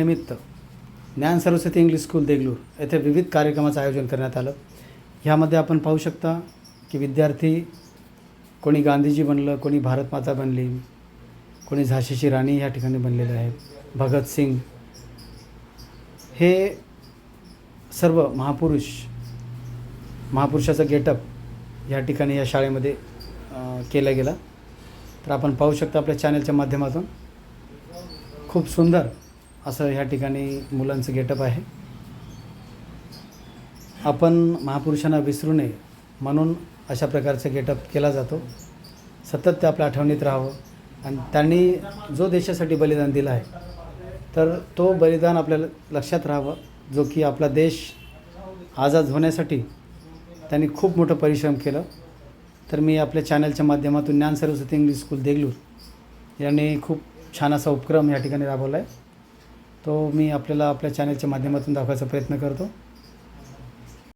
निमित्त ज्ञान Saraswati English school Deglur येथे विविध कार्यक्रमाचं आयोजन करण्यात आलं. ह्यामध्ये आपण पाहू शकता की विद्यार्थी कोणी गांधीजी बनलं कोणी भारतमाता बनली कोणी झाशीची राणी ह्या ठिकाणी बनलेले आहेत. भगतसिंग हे सर्व महापुरुष महापुरुषाचं गेटअप या ठिकाणी या शाळेमध्ये केला गेला. तर आपण पाहू शकता आपल्या चॅनलच्या माध्यमातून. खूप सुंदर असं ह्या ठिकाणी मुलांचं गेटअप आहे. आपण महापुरुषांना विसरू नये म्हणून अशा प्रकारचा गेटअप केला जातो. सतत ते आपल्या आठवणीत राहावं आणि त्यांनी जो देशासाठी बलिदान दिलं आहे तर तो बलिदान आपल्याला लक्षात राहावं जो की आपला देश आझाद होण्यासाठी त्यांनी खूप मोठं परिश्रम केलं. तर मी आपल्या चॅनलच्या माध्यमातून ज्ञान सरस्वती इंग्लिश स्कूल देगलूर यांनी खूप छान असा उपक्रम या ठिकाणी राबवला आहे. तो मी आपल्याला आपल्या चॅनलच्या माध्यमातून दाखवायचा प्रयत्न करतो.